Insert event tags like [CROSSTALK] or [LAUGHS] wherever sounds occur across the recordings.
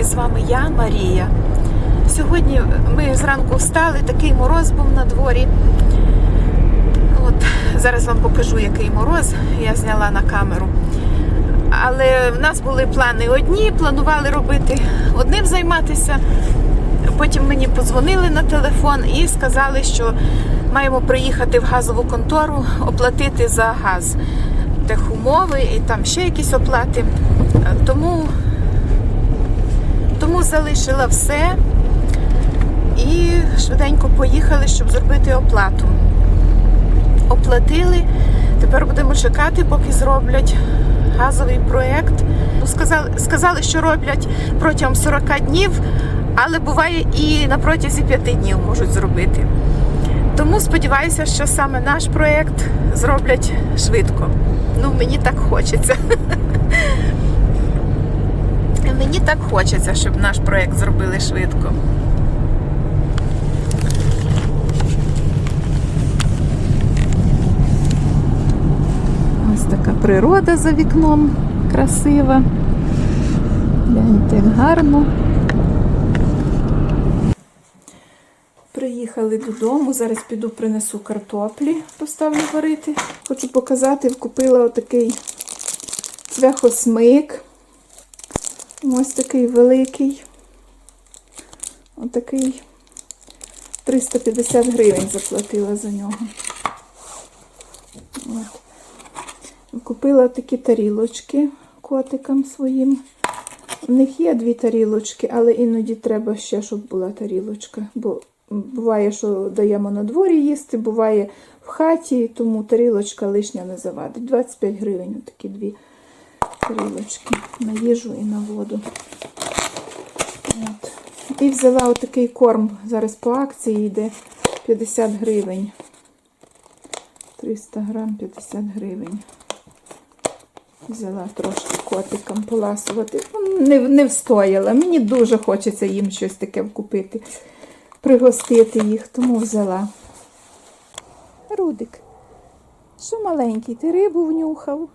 І з вами я, Марія. Сьогодні ми зранку встали, такий мороз був на дворі. От, зараз вам покажу, який мороз я зняла на камеру. Але в нас були плани одні, планували робити одним займатися. Потім мені подзвонили на телефон і сказали, що маємо приїхати в газову контору, оплатити за газ техумови і там ще якісь оплати. Тому, тому залишила все і швиденько поїхали, щоб зробити оплату. Оплатили. Тепер будемо чекати, поки зроблять газовий проєкт. Ну, Сказали, сказали, що роблять протягом 40 днів, але буває і на протязі 5 днів можуть зробити. Тому сподіваюся, що саме наш проєкт зроблять швидко. Ну, мені так хочеться. [LAUGHS] Мені так хочеться, щоб наш проєкт зробили швидко. Ось така природа за вікном красива. Гляньте, як гарно. Приїхали додому, зараз піду принесу картоплі, поставлю варити. Хочу показати, купила отакий цвяхосмик. Ось такий великий. Отакий 350 гривень заплатила за нього. Купила такі тарілочки котикам своїм. У них є дві тарілочки, але іноді треба ще, щоб була тарілочка. Бо буває, що даємо на дворі їсти, буває в хаті, тому тарілочка лишня не завадить. 25 гривень такі дві тарілочки на їжу і на воду. От. І взяла отакий корм. Зараз по акції йде 50 гривень. 300 грам 50 гривень. Взяла трошки котикам поласувати. Ну, Не, не встояла. Мені дуже хочеться їм щось таке купити, пригостити їх, тому взяла. Рудик, що маленький, ти рибу внюхав?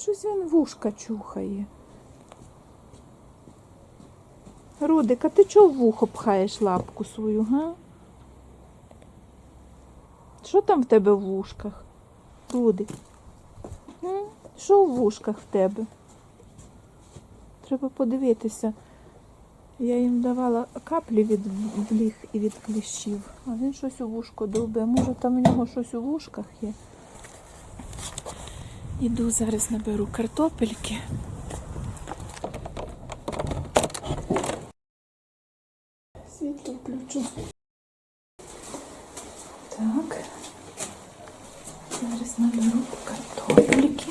Щось він вушка чухає. Рудик, а ти чого в вухо пхаєш лапку свою, га? Що там в тебе в вушках? Рудик? Що в вушках в тебе? Треба подивитися. Я їм давала каплі від бліг і від кліщів, а він щось у вушко довбе. Може там у нього щось у вушках є. Іду зараз наберу картопельки. Світло включу. Так. Зараз наберу картопельки.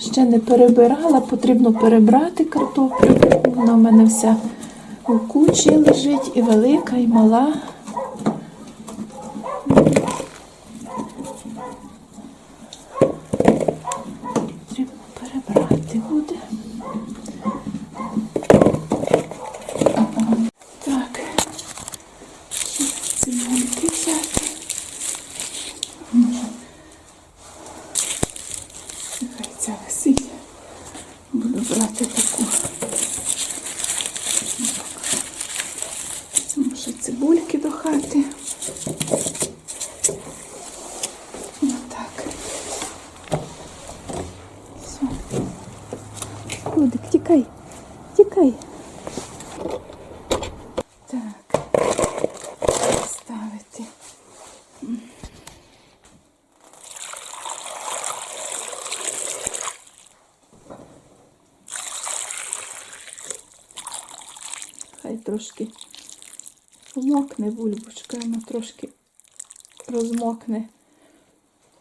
Ще не перебирала, потрібно перебрати картоплю. Вона в мене вся у кучі лежить, і велика, і мала. Хати. Отак. Все. Рудик, тікай, тікай. Так. Ставити. Хай трошки помокне бульбочка, вона трошки розмокне.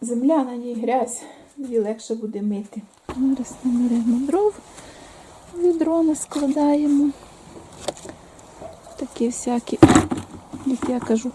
Земля на ній грязь, її легше буде мити. Зараз наберемо дров, відро наскладаємо. Такі всякі, як я кажу,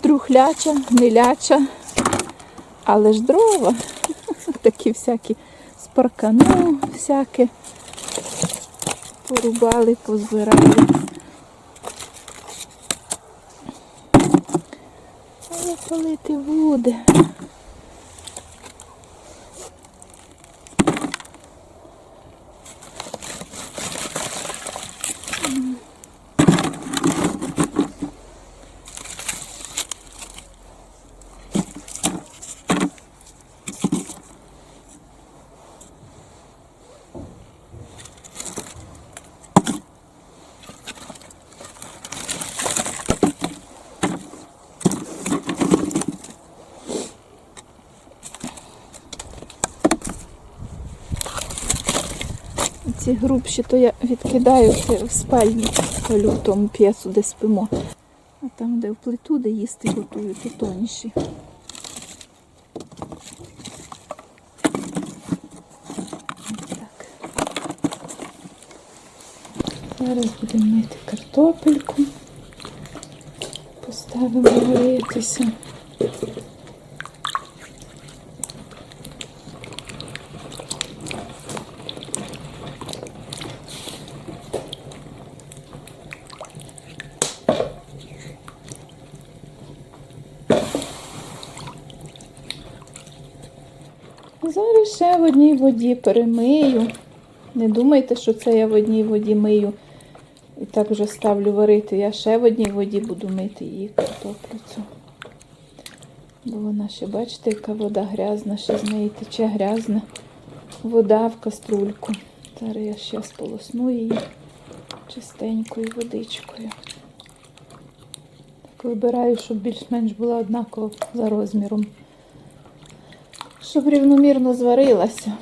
трухляча, гниляча, але ж дрова. [LAUGHS] Такі всякі з паркану, всяке. Порубали, позбирали. Але палити буде. Ці грубші, то я відкидаю в спальні, тому п'єсу, де спимо. А там, де в плиту, де їсти готую, то тоніші. Так. Зараз будемо мити картопельку. Поставимо варитися. Зараз ще в одній воді перемию. Не думайте, що це я в одній воді мию і так вже ставлю варити. Я ще в одній воді буду мити її картоплю. Бо вона ще, бачите, яка вода грязна, ще з неї тече грязна вода в каструльку. Зараз я ще сполосну її чистенькою водичкою. Так вибираю, щоб більш-менш була однакова за розміром щоб рівномірно зварилася.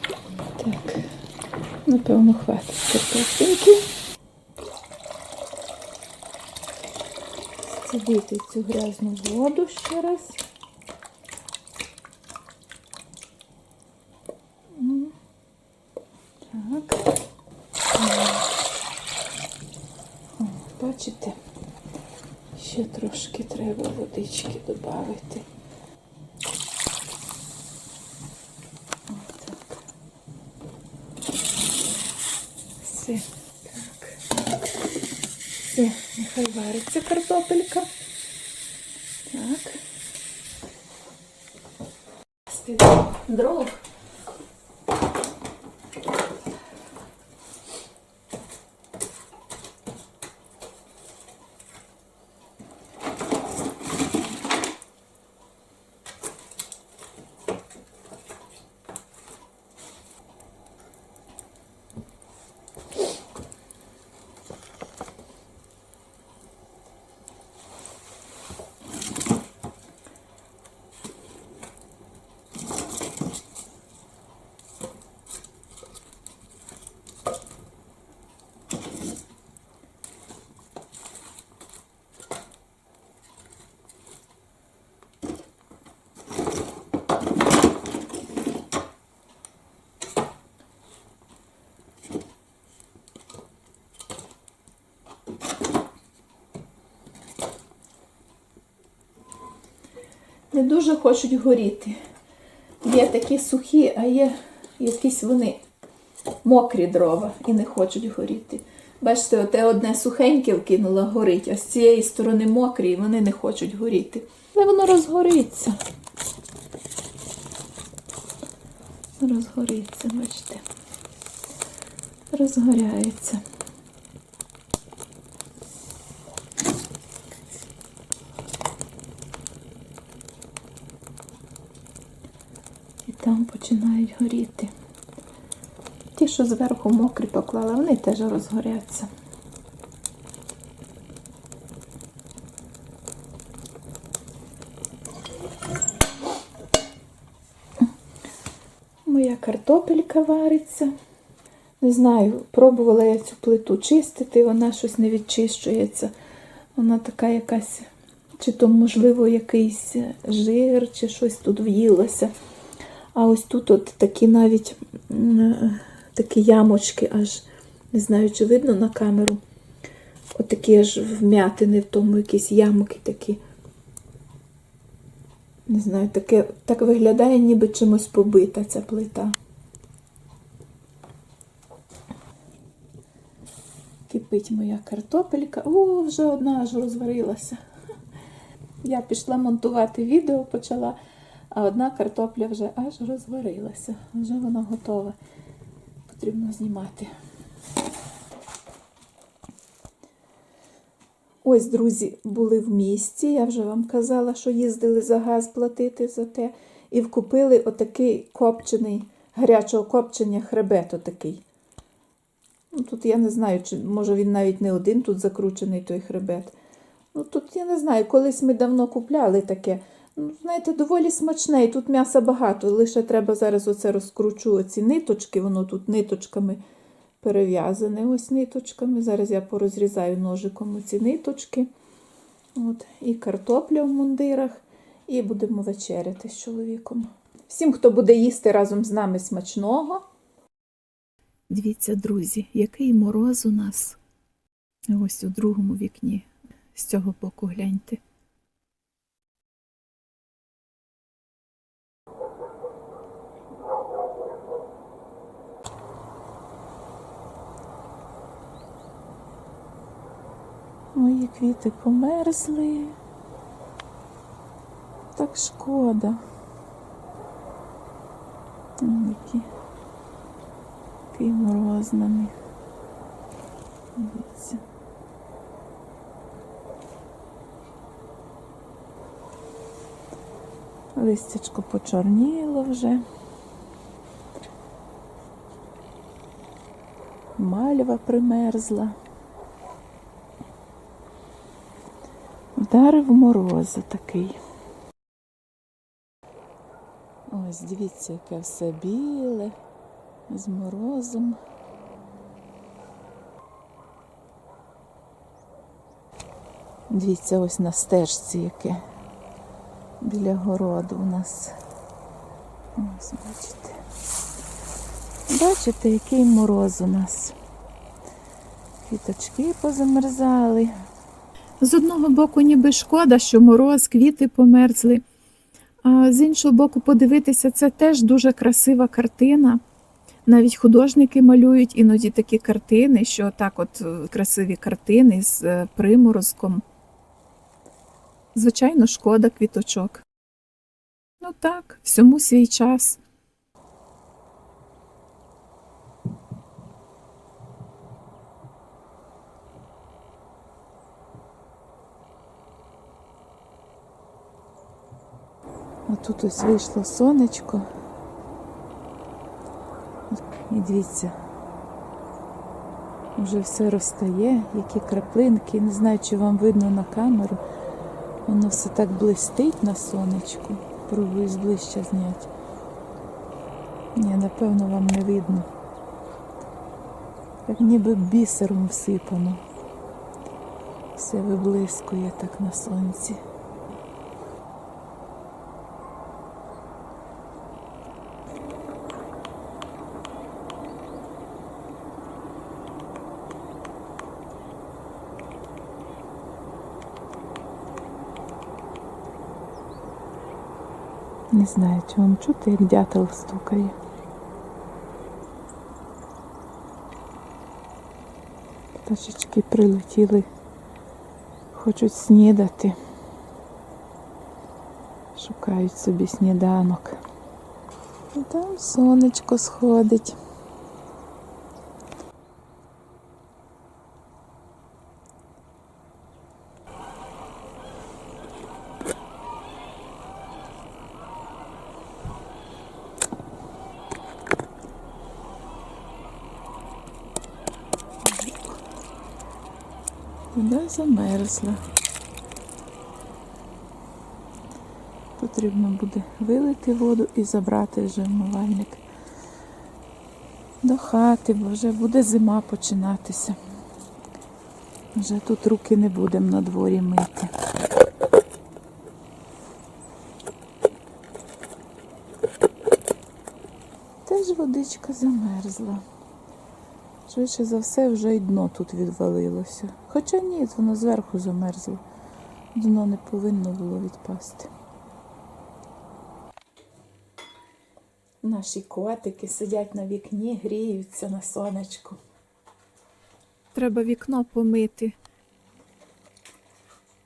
Так, напевно, хватить картопельки. Сидіти цю грязну воду ще раз. Так. О, бачите, ще трошки треба водички додати. Так. Все. Так. Все, нехай вариться картопелька. Так. Стидаємо дров. Не дуже хочуть горіти. Є такі сухі, а є якісь вони мокрі дрова і не хочуть горіти. Бачите, оте одне сухеньке вкинула горить, а з цієї сторони мокрі, і вони не хочуть горіти. Але воно розгориться. Розгориться, бачите. Розгоряється. Там починають горіти. Ті, що зверху мокрі поклала, вони теж розгоряться. Моя картопелька вариться. Не знаю, пробувала я цю плиту чистити, вона щось не відчищується. Вона така якась, чи то, можливо, якийсь жир, чи щось тут в'їлося. А ось тут от такі навіть е, такі ямочки, аж не знаю, чи видно на камеру. От такі аж вмятини в тому, якісь ямки такі. Не знаю, таке, так виглядає, ніби чимось побита ця плита. Кипить моя картопелька. О, вже одна аж розварилася. Я пішла монтувати відео, почала, а одна картопля вже аж розварилася. Вже вона готова. Потрібно знімати. Ось, друзі, були в місті. Я вже вам казала, що їздили за газ платити за те. І вкупили отакий копчений, гарячого копчення хребет отакий. Ну, тут я не знаю, чи може він навіть не один тут закручений той хребет. Ну тут я не знаю, колись ми давно купляли таке. Ну, знаєте, доволі смачне, і тут м'яса багато. Лише треба зараз оце розкручу оці ниточки, воно тут ниточками перев'язане. Ось ниточками. Зараз я порозрізаю ножиком оці ниточки. От, і картопля в мундирах, і будемо вечеряти з чоловіком. Всім, хто буде їсти разом з нами смачного. Дивіться, друзі, який мороз у нас. Ось у другому вікні. З цього боку гляньте. Мої квіти померзли. Так шкода. Які такий мороз на них. Дивіться. Листячко почорніло вже. Мальва примерзла. Вдарив мороз такий. Ось дивіться, яке все біле, з морозом. Дивіться, ось на стежці яке. Біля городу у нас. Ось, бачите. Бачите, який мороз у нас. Квіточки позамерзали. З одного боку, ніби шкода, що мороз, квіти померзли. А з іншого боку, подивитися, це теж дуже красива картина. Навіть художники малюють іноді такі картини, що так, от е, красиві картини з е, приморозком. Звичайно, шкода квіточок. Ну так, всьому свій час. А тут ось вийшло сонечко. І дивіться, вже все розтає, які краплинки. Не знаю, чи вам видно на камеру. Воно все так блистить на сонечку. Пробую зближче зняти. Ні, напевно, вам не видно. Як ніби бісером всипано. Все виблискує так на сонці. Не знаю, чи вам чути, як дятел стукає. Пташечки прилетіли, хочуть снідати. Шукають собі сніданок. І там сонечко сходить. Вода замерзла. Потрібно буде вилити воду і забрати вже вмивальник до хати, бо вже буде зима починатися. Вже тут руки не будемо на дворі мити. Теж водичка замерзла. Швидше за все, вже й дно тут відвалилося. Хоча ні, воно зверху замерзло. Дно не повинно було відпасти. Наші котики сидять на вікні, гріються на сонечку. Треба вікно помити.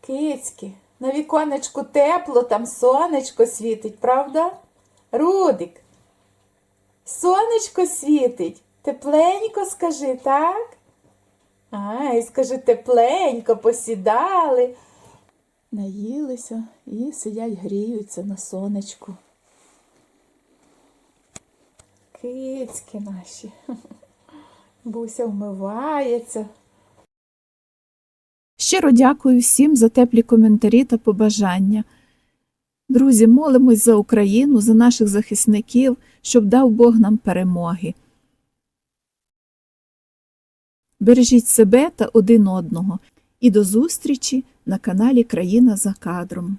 Кицьки, на віконечку тепло, там сонечко світить, правда? Рудик. Сонечко світить. Тепленько скажи, так? Ай, скажи, тепленько посідали. Наїлися і сидять, гріються на сонечку. Кицьки наші. [LAUGHS] Буся вмивається. Щиро дякую всім за теплі коментарі та побажання. Друзі, молимось за Україну, за наших захисників, щоб дав Бог нам перемоги. Бережіть себе та один одного. І до зустрічі на каналі Країна за кадром.